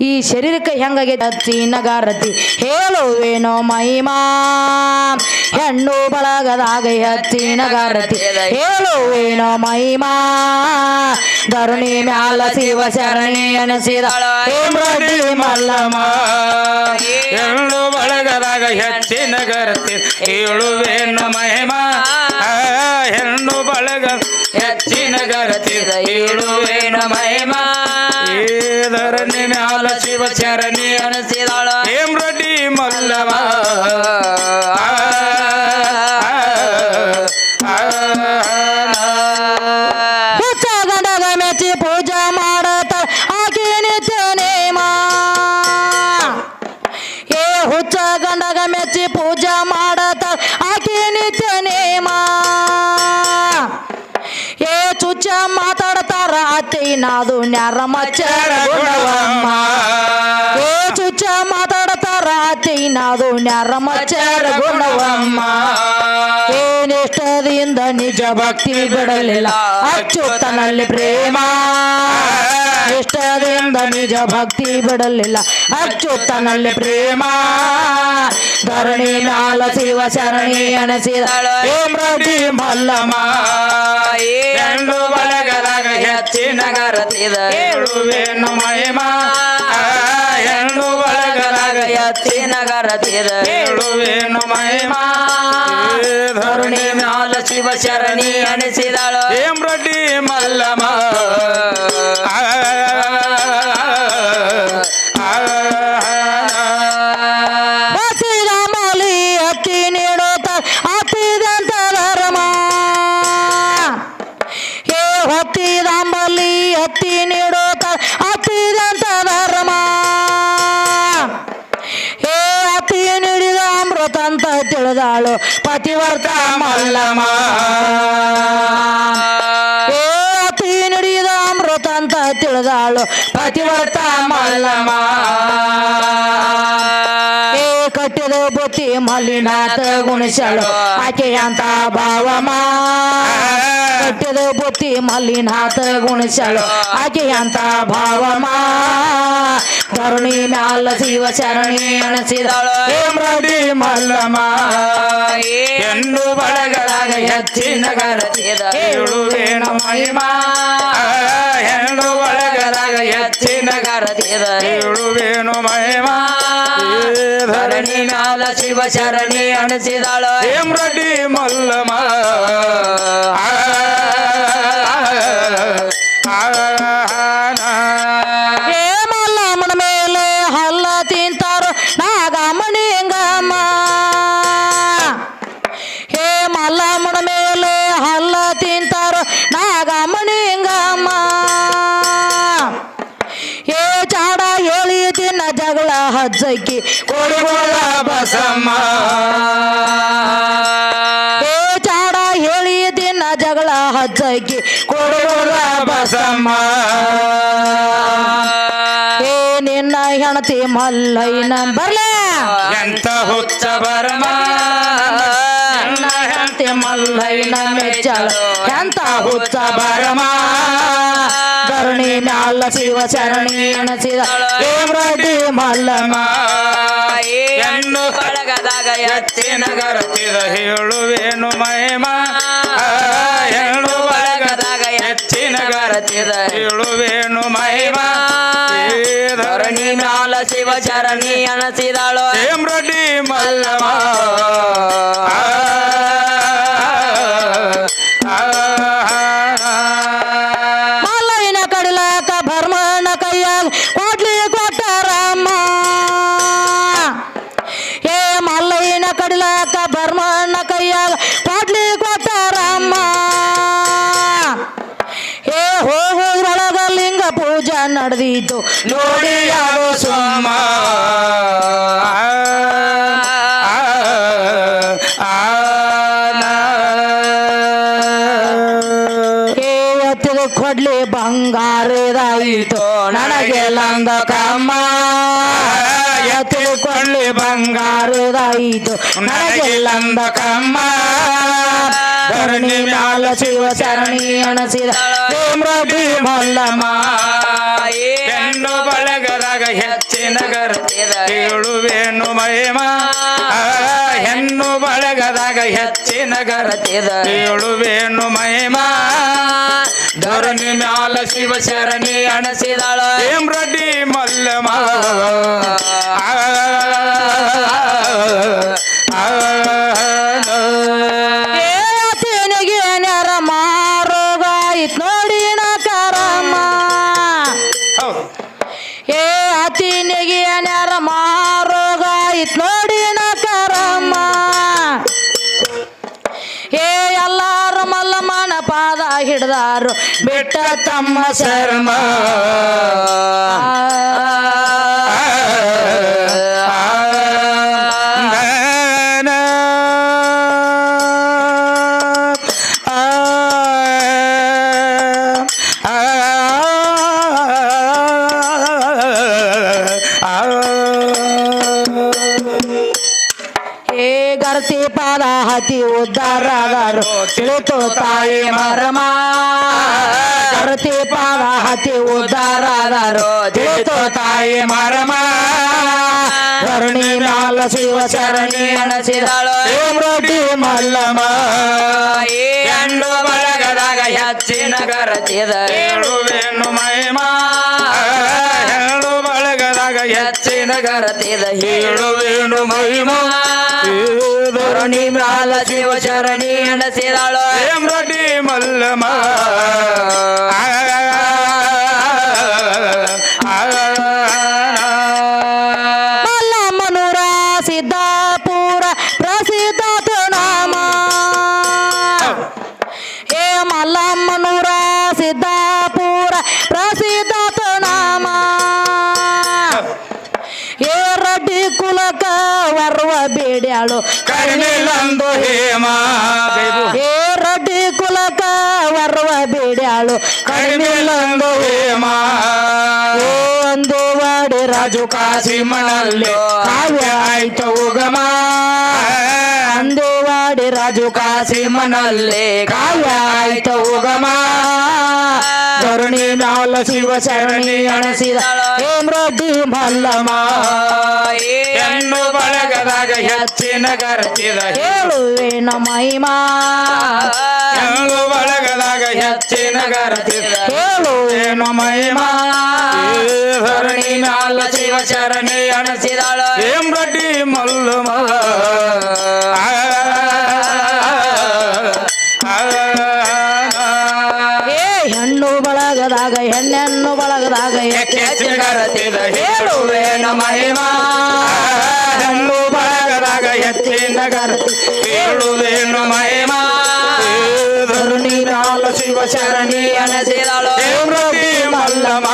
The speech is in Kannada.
ಈ ಶರೀರಕ್ಕೆ ಹೆಂಗೈತೆ ಹತ್ತಿ ನಗಾರತಿ. ಹೇಳುವೇನೋ ಮಹಿಮಾ? ಹೆಣ್ಣು ಬಳಗದಾಗ ಹತ್ತಿ ನಗಾರತಿ. ಹೇಳುವೇನೋ ಮಹಿಮಾ? ಧರಣಿ ಮ್ಯಾಲ ಶಿವ ಶರಣಿ ಅನಿಸಿದ ಮಲ್ಲಮ್ಮ. ಹೆಣ್ಣು ಬಳಗದಾಗ ಹೆಚ್ಚಿ ನಗರತಿ. ಹೇಳುವೇನೋ ಮಹಿಮಾ? ಹೆಣ್ಣು ಬಳಗ ಹೆಚ್ಚಿ ನಗರತಿ. ಹೇಳುವೇನೋ ಮಹಿಮ? ಏದರನಿ ಮ್ಯಾಲ ಶಿವ ಚರಣಿ ಅನಸಿದಾಳ. ಹೇಮ್ ರೆಡ್ಡಿ ಮಲ್ಲವ. ಆ, ಆ, ಆ, ಹುಚ್ಚ ಗಂಡಗ ಮೆಚ್ಚಿ ಪೂಜಾ ಮಾಡತ ಆಕೆ ನಿತ್ಯ ನೇಮ. ಏ ಹುಚ್ಚ ಗಂಡಗ ಮೆಚ್ಚಿ ಪೂಜಾ ನಾದು ನ್ಯಾರ ಮಚ್ಚರ ಗುಣವಮ್ಮ. ಓ ಚುಚ್ಚ ಮಾತಾಡ್ತಾರ ಅತ್ತಿ ನಾದು ನ್ಯಾರ ಚರ ಗುಣವಮ್ಮ ಏನಿಷ್ಟದಿಂದ ನಿಜ ಭಕ್ತಿ ಬಿಡಲಿಲ್ಲ ಅಚ್ಚುತ್ತನಲ್ಲಿ ಪ್ರೇಮ. ಇಷ್ಟದಿಂದ ನಿಜ ಭಕ್ತಿ ಬಿಡಲಿಲ್ಲ ಅಚ್ಚುತ್ತನಲ್ಲಿ ಪ್ರೇಮ. ಧರಣಿ ನಾಲ ಶಿವ ಶರಣಿ ಅನಸಿದ ಹೇಮ್ರಡಿ ಮಲ್ಲಮ್ಮ. ಹೆಣ್ಣು ಬಳಗದಾಗ ಹೆಚ್ಚಿನ ಗರತಿದ ಏಳುವೇನು ಮಹಿಮ ಹೆಣ್ಣು ಬಳಗದಾಗ ಹೆಚ್ಚಿನ ಗರತಿದ ಏಳುವೇನು ಮಹಿಮ ಧರಣಿ ನಾಲ ಶಿವ ಶರಣಿ ಅನಿಸಿದಾಳ ಹೇಮ್ ರೆಡ್ಡಿ ಮಲ್ಲಮ್ಮ. ತಿಳಿದಾಳು ಪತಿವರ್ತ ಮಲ್ಲಮ್ಮ. ಏ ಹತ್ತಿ ನೀಡಿದ ಅಮೃತ ಅಂತ ತಿಳಿದಾಳು ಪತಿವರ್ತ ಮಲ್ಲಮ್ಮ. ಬುತ್ತಿ ಮಲ್ಲಿನಾಥ ಗುಣಿಸಳು ಆಕೆ ಅಂತ ಭಾವಮ್ಮ ಕಟ್ಟಿದ ಬುತ್ತಿ ಮಲ್ಲಿನಾಥ ಗುಣಿಸಳು ಆಕೆಯಂತ ಭಾವಮ್ಮ ಕರುಣಿ ಮ್ಯಾಲ ಶಿವ ಶರಣಿ ಅಣಸಿದಳು ಮಲ್ಲಮ್ಮ. ಹೆಣ್ಣು ಬಳಗದಾಗ ಹೆಚ್ಚಿನ ಗರತಿದ ವೇಣ ಮಹಿಮ ಹೆಣ್ಣು ಬಳಗದಾಗ ನಗರ ಗರತಿದ ಏಳುವೇನು ಮಹಿಮ ಧರಣಿ ನಾಲ ಶಿವ ಶರಣಿ ಅನಿಸಿದಾಳ ಹೇಮ್ರಡಿ ಮಲ್ಲಮ್ಮ ಹಜ್ಜಕ್ಕಿ ಕೊಡುವಳ ಬಸಮ್ಮ. ಏ ಚಾಡ ಹೇಳಿ ದಿನ ಜಗಳ ಹಜ್ಜಕ್ಕಿ ಕೊಡುವಳ ಬಸಮ್ಮ. ಏ ನಿನ್ನ ಹೆಣತಿ ಮಲ್ಲಯ್ಯನ ಬರ್ಲೇ. ಎಂತ ಹುಚ್ಚ ಬರಮ. ಹೆಣತಿ ಮಲ್ಲಯ್ಯನ ಮೆಚ್ಚಳ. ಎಂತ ಹುಚ್ಚ ಬರಮ. ಧರಣಿ ಮ್ಯಾಲ ಶಿವ ಶರಣಿ ಅಣಸಿದ ಹೇಮ್ರಡ್ಡಿ ಮಲ್ಲಮ್ಮ. ಹೆಣ್ಣು ಬಳಗದಾಗ ಎತ್ತಿನ ಗರತಿದ ಹೇಳುವೇನು ಮಹಿಮ. ಎಣ್ಣು ಹೆಣ್ಣು ಬಳಗದಾಗ ಎತ್ತಿನ ಗರತಿದ ಹೇಳುವೇನು ಮಹಿಮ. ಧರಣಿ ಮ್ಯಾಲ ಶಿವ ಶರಣಿ ಅನಸಿದಾಳು ಹೇಮ್ರಡ್ಡಿ ಮಲ್ಲಮ್ಮ. ಹೋಗೋದ್ರೊಳಗ ಲಿಂಗ ಪೂಜಾ ನಡೆದಿತ್ತು ನೋಡಿ ಯಾರು ಸೋಮ ಕೊಡ್ಲಿ ಬಂಗಾರದಾಯಿತು. ನನಗೆ ಲಂದ ಕಮ್ಮ. ಕೊಡ್ಲಿ ಬಂಗಾರದಾಯಿತು. ನನಗೆ ಲಂದ ಕಮ್ಮ. ಧರಣಿ ಮ್ಯಾಲ ಶಿವ ಶರಣಿ ಅಣಸಿದ ಹೇಮ್ರಡಿ ಮಲ್ಲಮ್ಮ ಹೆಣ್ಣು ಬಳಗರಾಗ ಹೆಚ್ಚಿನ ಗರ ಹೇಳುವೇನು ಮಹಿಮಾ. ಹೆಣ್ಣು ಬಳಗದಾಗ ಹೆಚ್ಚಿನ ಗರ ಹೇಳುವೇನು ಮಹಿಮಾ. ಧರಣಿ ಮ್ಯಾಲ ಶಿವ ಶರಣಿ ಅಣಸಿದಾಳು. ಏ ಅತಿನಿಗೆ ನೆರ ಮಾರೋಗ ಇತ್ ನೋಡಿ ಕರಮ್ಮ ಏ, ಎಲ್ಲಾರು ಮಲ್ಲಮ್ಮನ ಪಾದ ಹಿಡ್ದಾರು ಬಿಟ್ಟ ತಮ್ಮ ಶರ್ಮ. ಗರ್ತಿ ಪಾದ ಹತಿ ಉದ್ದಾರದರು. ತಿಳಿತು ತಾಯಿ ಮರಮ. ಗರ್ತಿ ಪಾದ ಹತಿ ಉದ್ದಾರದರು. ತಿಳಿತು ತಾಯಿ ಮರಮ. ಕರುಣಿ ಮ್ಯಾಲ ಶಿವ ಶರಣಿ ಅಣಸಿದಳು ರೆಡ್ಡಿ ಮಲ್ಲಮ್ಮ. ಹೆಣ್ಣು ಬಳಗದಾಗ ಹೆಚ್ಚಿನ ಗರತಿದ ಹೆಚ್ಚಿನ ಗರತಿದ ಹೇಳುವೇನು ಮಹಿಮಾ. ಧರಣಿ ಮ್ಯಾಲ ಶಿವ ಶರಣಿ ಅಣಸಿದಾಳು ಹೇಮ್ ಬೇಡ್ಯಾಳು ಕಣ್ಣಿಲೊಂದು ಹೇಮ. ಹೇ ರಡ್ಡಿ ಕುಲಕ ವರ್ವ ಬಿಡ್ಯಾಳು. ಕಣ್ಣಿಲೊಂದು ಹೇಮ. ಒಂದು ವಾಡಿ ರಾಜು ಕಾಸಿ ಮಣಲ್ಲಿ ಕಾವ್ಯ ಆಯ್ತು ಉಗಮ. ಒಂದು ವಾಡಿ ರಾಜು ಕಾಸಿಮನಲ್ಲಿ. ಕಾವ್ಯ ಆಯ್ತು ಉಗಮ. ಧರಣಿ ಮ್ಯಾಲ ಶಿವ ಶರಣಿ ಅಣಸಿದ. ಹೇಮ್ ಮಲ್ಲಮ್ಮ. ಎನ್ನು ಹೆಣ್ಣು ಬಳಗದಾಗ ಹೆಚ್ಚಿನ ಗರ್ತಿದ ಹೇಳುವೇನ ಮಹಿಮಾ. ಹೆಣ್ಣು ಬಳಗದಾಗ ಹೆಚ್ಚಿನ ಗರ್ತಿದ ಹೇಳುವೆ ಏನು ಮಹಿಮಾ. ಧರಣಿ ಮ್ಯಾಲ ಶಿವ ಶರಣಿ ಅಣಸಿದಾಳ. ಹೇಮ್ ಮಲ್ಲು ಮಲ. ಹೆಣ್ಣು ಬಳಗದಾಗ ಹೆಣ್ಣೆನ್ನು ಬಳಗದಾಗ ಹೆಚ್ಚಿನ ಗರ್ತಿದ ಮಹಿಮಾ. ಗರ್ತಿ ಹೇಳುವೇನು ಮಹಿಮಾ ಧರಣಿ ಮ್ಯಾಲ ಶಿವ ಶರಣಿ ಅಣಸಿದಾಳು ಹೇಮ್ ರೆಡ್ಡಿ ಮಲ್ಲಮ